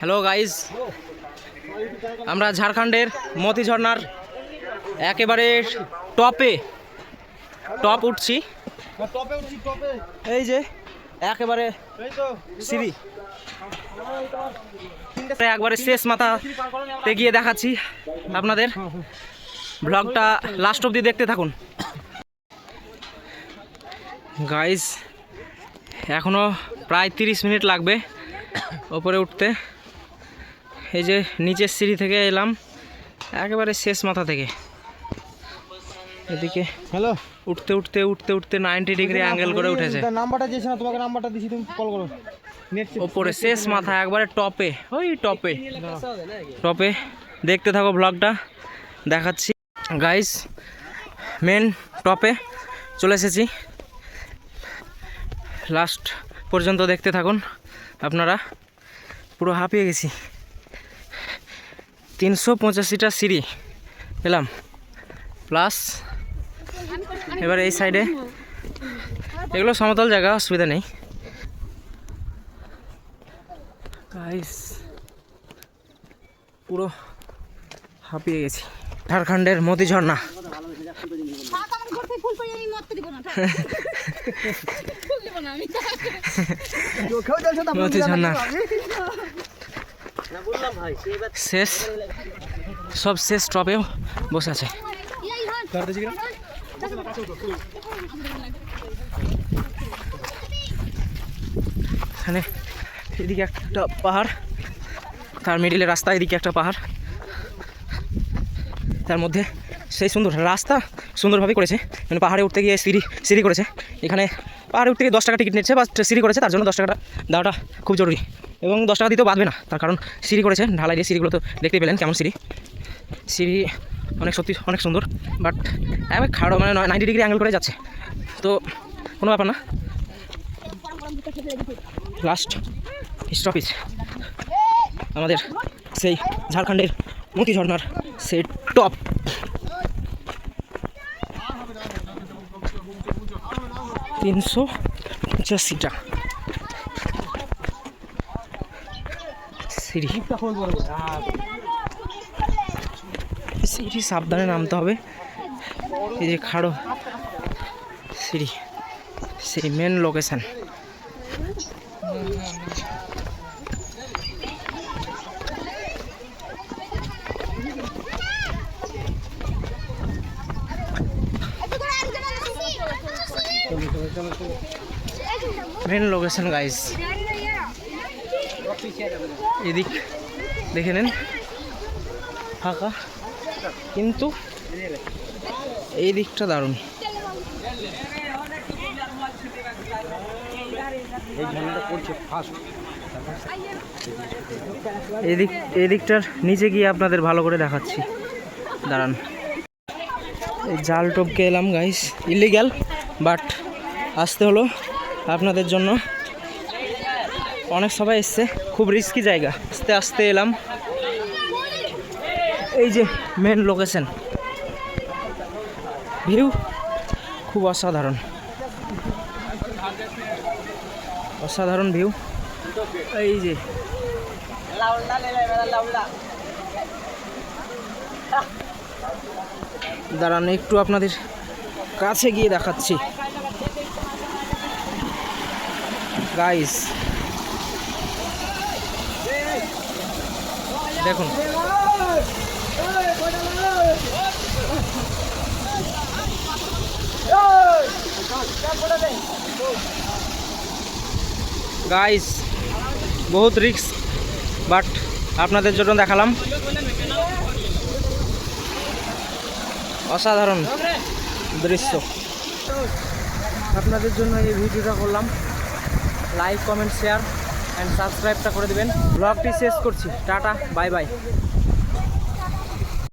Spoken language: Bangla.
হ্যালো গাইজ আমরা ঝাড়খণ্ডের মতি ঝর্নার একেবারে টপে, টপ উঠছি। এই যে, একেবারে সিঁড়ি। একবারে শেষ মাথাতে গিয়ে দেখাচ্ছি আপনাদের। ব্লগটা লাস্ট অবধি দেখতে থাকুন। গাইজ এখনও প্রায় তিরিশ মিনিট লাগবে ওপরে উঠতে। এই যে নিচের সিঁড়ি থেকে এলাম একেবারে শেষ মাথা থেকে। এদিকে হ্যালো। উঠতে উঠতে উঠতে উঠতে নাইনটি ডিগ্রি অ্যাঙ্গেল করে উঠেছে। নাম্বারটা দিয়েছি না তোমাকে নাম্বারটা দিয়েছি তুমি কল করো। ওপরে শেষ মাথা একবারে টপে ওই টপে। টপে। দেখতে থাকো ব্লগটা দেখাচ্ছি। গাইস মেন টপে চলে এসেছি। লাস্ট পর্যন্ত দেখতে থাকুন আপনারা। পুরো হাঁপিয়ে গেছি। তিনশো পঁচাশিটা সিঁড়ি। পেলাম। প্লাস এবার এই সাইডে। এগুলো সমতল জায়গা অসুবিধা নেই। পুরো হাঁপিয়ে গেছি। ঝাড়খণ্ডের মোদি ঝর্ণা। মোদি ঝর্ণা। শেষ। সব শেষ টপেও বসে আছে। এখানে এদিকে একটা পাহাড়, তার মিডিলে রাস্তা, এদিকে একটা পাহাড়। তার মধ্যে সেই সুন্দর রাস্তা সুন্দরভাবে করেছে। মানে পাহাড়ে উঠতে গিয়ে সিঁড়ি সিঁড়ি করেছে। এখানে পাহাড়ে উঠতে গিয়ে দশ টাকা টিকিট নিচ্ছে বা সিঁড়ি করেছে, তার জন্য দশ টাকাটা দেওয়াটা খুব জরুরি। এবং দশ টাকা দিতেও বাঁধবে না, তার কারণ সিঁড়ি করেছে, ঢালাই দিয়ে সিঁড়িগুলো তো দেখতে পেলেন কেমন সিঁড়ি। সিঁড়ি অনেক সত্যি অনেক সুন্দর বাট একবার খাড়ো মানে নাইনটি ডিগ্রি অ্যাঙ্গেল করে যাচ্ছে। তো কোনো ব্যাপার না। লাস্ট স্টপিজ আমাদের সেই ঝাড়খণ্ডের মতি ঝর্ণার সেই টপ তিনশো পঁচাশিটা। সিঁড়ি। সিঁড়ি সাবধানে নামতে হবে। এই যে খাড়ো সিঁড়ি সেই main location main location guys এদিক, দেখে নেন। ফাঁকা। কিন্তু এই দিকটা দারুণ। এদিক, এদিকটার নিচে গিয়ে আপনাদের ভালো করে দেখাচ্ছি। দাঁড়ান। জাল টপকে এলাম গাইস ইলিগ্যাল বাট আসতে হলো আপনাদের জন্য। অনেক সবাই এসছে, খুব রিস্কি জায়গা। আস্তে আস্তে এলাম। এই যে মেন লোকেশন ভিউ খুব অসাধারণ। অসাধারণ ভিউ এই যে। দাঁড়ান, একটু আপনাদের কাছে গিয়ে দেখাচ্ছি। গাইস দেখুন। গাইস বহুত রিক্স বাট আপনাদের জন্য দেখালাম। অসাধারণ দৃশ্য। আপনাদের জন্য এই ভিডিওটা করলাম। লাইক কমেন্ট শেয়ার অ্যান্ড সাবস্ক্রাইবটা করে দেবেন। ব্লগটি শেষ করছি। Tata bye bye